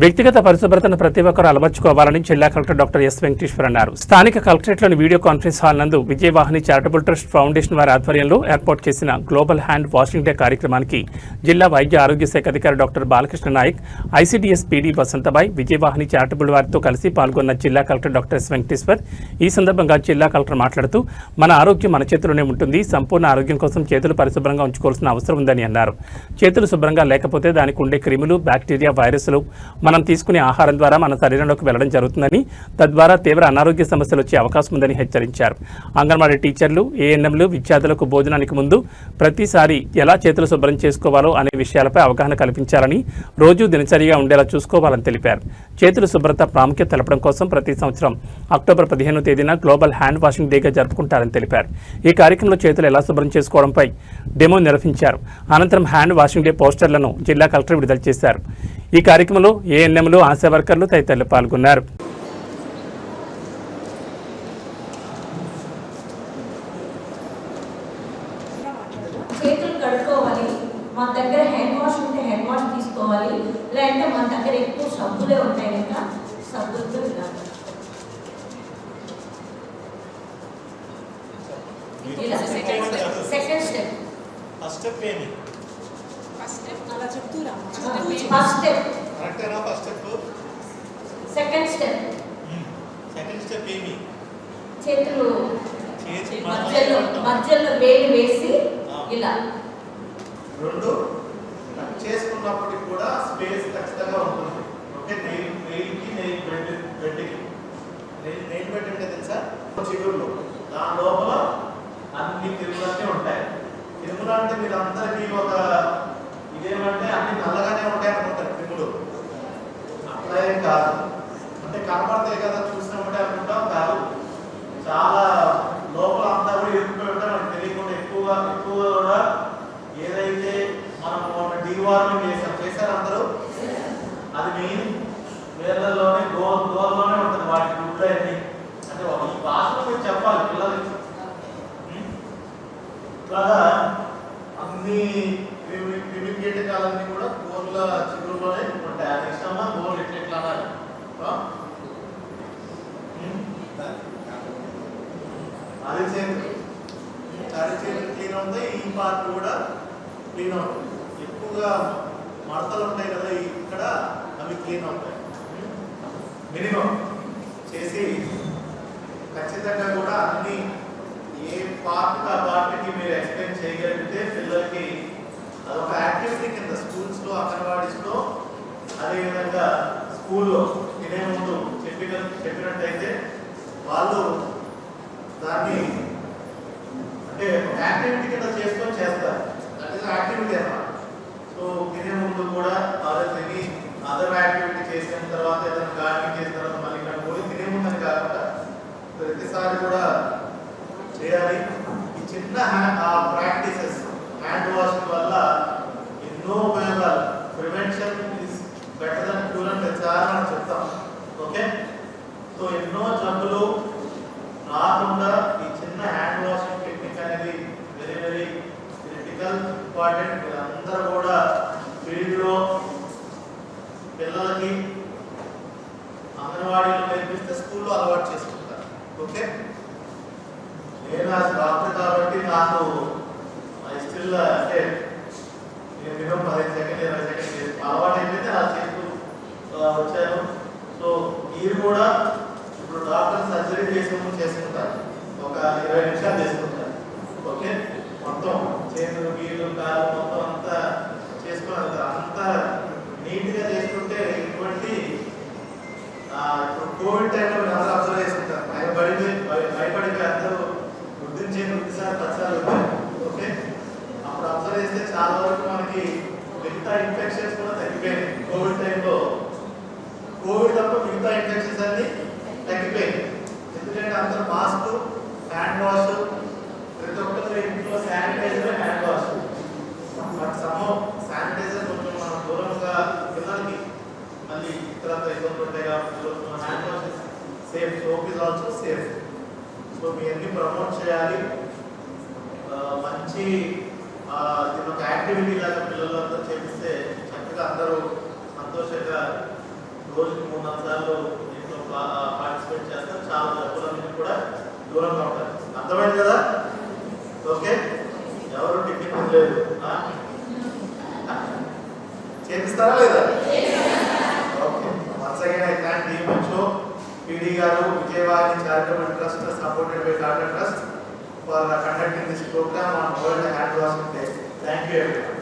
వ్యక్తిగత పరిశుభ్రతను ప్రతి ఒక్కరూ అలవర్చుకోవాలని జిల్లా కలెక్టర్ డాక్టర్ ఎస్ వెంకటేశ్వర్ అన్నారు. స్థానిక కలెక్టరేట్లోని వీడియో కాన్ఫరెన్స్ హాల్ నందు విజయవాహిని చారిటబుల్ ట్రస్ట్ ఫౌండేషన్ వారి ఆధ్వర్యంలో ఏర్పాటు చేసిన గ్లోబల్ హ్యాండ్ వాషింగ్ డే కార్యక్రమానికి జిల్లా వైద్య ఆరోగ్య శాఖ అధికారి doctor Balakrishna Naik ICDS PD Vasanthabai Vijayavahini charitable వారితో కలిసి పాల్గొన్న జిల్లా కలెక్టర్ డాక్టర్ ఎస్ వెంకటేశ్వర్ ఈ సందర్భంగా జిల్లా కలెక్టర్ మాట్లాడుతూ మన ఆరోగ్యం మన చేతిలోనే ఉంటుంది. సంపూర్ణ ఆరోగ్యం కోసం చేతులు పరిశుభ్రంగా ఉంచుకోవాల్సిన అవసరం ఉందని అన్నారు. చేతులు శుభ్రంగా లేకపోతే దానికి ఉండే క్రిములు బ్యాక్టీరియా వైరస్లు మనం తీసుకునే ఆహారం ద్వారా మన శరీరంలోకి వెళ్ళడం జరుగుతుందని తద్వారా తీవ్ర అనారోగ్య సమస్యలు వచ్చే అవకాశం ఉందని హెచ్చరించారు. అంగన్వాడీ టీచర్లు ఏఎన్ఎంలు విద్యార్థులకు భోజనానికి ముందు ప్రతిసారి ఎలా చేతులు శుభ్రం చేసుకోవాలో అనే విషయాలపై అవగాహన కల్పించాలని రోజు దినచర్యగా ఉండేలా చూసుకోవాలని తెలిపారు. చేతుల శుభ్రత ప్రాముఖ్యత తెలపడం కోసం ప్రతి సంవత్సరం అక్టోబర్ పదిహేనో తేదీన గ్లోబల్ హ్యాండ్ వాషింగ్ డేగా జరుపుకుంటారని తెలిపారు. ఈ కార్యక్రమంలో చేతులు ఎలా శుభ్రం చేసుకోవడంపై డెమో నిర్వహించారు. అనంతరం హ్యాండ్ వాషింగ్ డే పోస్టర్లను జిల్లా కలెక్టర్ విడుదల చేశారు. ఈ కార్యక్రమంలో ఏఎన్ఎంలు ఆశా వర్కర్లు తదితరులు పాల్గొన్నారు. చేతులు కడుక్కోవాలి మన దగ్గర హ్యాండ్ వాష్ ఉంటే హ్యాండ్ వాష్ తీసుకోవాలి లేదంటే మన దగ్గర ఎక్కువ సబ్బులే ఉంటాయి కనుక సబ్బులతో ఇలా ఇలా సెకండ్ స్టెప్ ఫస్ట్ స్టెప్ ఏమి? అలా చెప్తురా ఫస్ట్ స్టెప్ కరెక్టేనా first step second step second step ఏమి? చేతులు. చేతి మధ్యలో మధ్యలో వేలు వేసి ఇలా. రెండు చేసుకున్నప్పటికి కూడా స్పేస్ ఖచ్చితంగా ఉంటుంది. ఓకే నెయిల్ నెయిల్కి నెయిల్ బెడ్ బెడ్కి. నెయిల్ నెయిల్ బెడ్ అంటే తెలుసా? చిగుర్లు. దాని లోపల అన్ని తిరుగులన్నీ ఉంటాయి. తిరుగులు అంటే మీరు అందరికీ ఒక నల్లగానే ఉంటాయి అనుకుంటారు పిల్లలు అట్లా ఏం కాదు. అంటే కనపడతాయి కదా చూసినప్పుడే అనుకుంటాం కాదు. చాలా లోపల అంతా కూడా ఇరుక్కుపోయి ఉంటాం మనకు తెలియకుండా ఎక్కువగా ఎక్కువగా కూడా ఏదైతే మనం మొన్న డివార్మింగ్ చేసాం చేశారు అందరూ? అది మెయిన్ వేర్లలోనే గో గోల్లోనే ఉంటుంది వాటి గుడ్లు అన్ని. అంటే ఒక ఈ భాషలో మీరు చెప్పాలి పిల్లలకి. ఇట్లాగా అన్ని క్రిమి- క్రిమి కూడా గోర్ల చిగురులోనే ఉంటాయి అది ఇష్టమా? గోర్లు ఎట్లా ఎట్లా అన్నారు అది చేతి అది చేతి క్లీన్ అవుతాయి ఈ పార్ట్ కూడా క్లీన్ అవుతుంది. ఎక్కువగా మడతలు ఉంటాయి కదా ఇక్కడ అవి క్లీన్ అవుతాయి. మినిమం చేసి ఖచ్చితంగా కూడా అన్ని ఏ పార్ట్ ఆ పార్ట్కి మీరు ఎక్స్ప్లెయిన్ చేయగలిగితే పిల్లలకి అదొక యాక్ట్ అదేవిధంగా స్కూల్లో తినే ముందు చెప్పిన చెప్పినట్టయితే వాళ్ళు దాన్ని అంటే యాక్టివిటీ కింద చేసుకొని చేస్తారు. దట్ ఈస్ యాక్టివిటీ అన్నమాట. సో తినే ముందు కూడా వాళ్ళు తిని అదర్ యాక్టివిటీ చేసిన తర్వాత ఏదైనా గార్డెనింగ్ చేసిన తర్వాత మళ్ళీ ఇక్కడ పోయి తినే ముందని కాకుండా ప్రతిసారి కూడా చేయాలి. ఈ చిన్న హ్యాబిట్ హ్యాండ్ వాషింగ్ వల్ల ఎన్నో ఉపయోగాలు prevention is better than cure అని ప్రతిసారి మనం చెప్తాం ఓకే సో ఎన్నో జబ్బులు రాకుండా ఈ చిన్న హ్యాండ్ వాషింగ్ టెక్నిక్ అనేది వెరీ వెరీ క్రిటికల్ ఇంపార్టెంట్ అందరూ కూడా ఫీల్డ్లో పిల్లలకి అంగన్వాడీలో నేర్పిస్తే స్కూల్లో అలవాటు చేసుకుంటారు. ఓకే? నేను ఆ డాక్టర్ కాబట్టి నాకు స్టిల్ అంటే నేను మినిమం పదిహేను సెకండ్ ఇరవై సెకండ్ అలవాటు ఏంటంటే నా చేస్తూ వచ్చాను. సో మీరు కూడా ఇప్పుడు డాక్టర్ సర్జరీ చేసే చేసుకుంటారు. ఒక ఇరవై నిమిషాలు చేసుకుంటారు ఓకే మొత్తం చేతులు గీళ్ళు కాలు మొత్తం అంతా చేసుకుని వెళ్తారు అంతా నీట్గా చేసుకుంటే ఇటువంటి కోవిడ్ టైంలో మీరు అందరూ అబ్జర్వ్ చేసుకుంటారు భయపడిపోయి భయ- భయపడిపోయి అందరూ గుర్తించే ప్రతిసారి పచ్చాలు ఓకే అప్పుడు అబ్జర్వ్ చేస్తే చాలా వరకు మనకి మిగతా ఇన్ఫెక్షన్స్ కూడా తగ్గిపోయినాయి కోవిడ్ టైంలో కోవిడ్ తప్ప మిగతా ఇన్ఫెక్షన్స్ అన్ని తగ్గిపోయినాయి ఎందుకంటే అందరూ మాస్క్ హ్యాండ్ వాష్ ప్రతి ఒక్కరి ఇంట్లో sanitizer hand wash but some sanitizer కొంచెం మనం దూరంగా పిల్లలకి మళ్ళీ ఇతరత్ర ఇబ్బందులు ఉంటాయి కాబట్టి hand wash safe soap is also safe ఇవన్నీ ప్రమోట్ చేయాలి. మంచి ఆ, దీని ఒక యాక్టివిటీ లాగా పిల్లలంతా చేపిస్తే చక్కగా అందరూ సంతోషంగా రోజుకి మూడు నాలుగు సార్లు దీంట్లో పార్టిసిపేట్ చేస్తారు. చాలా జబ్బులన్నీ కూడా దూరంగా ఉంటారు. అర్థమైంది కదా? ఓకే? ఎవరు టిఫిన్ లేదు చేపిస్తారా లేదా okay once again I thank DMHO PD గారు Vijayawada charitable trust supported by doctor trust for conducting this programme on world hand washing day thank you everyone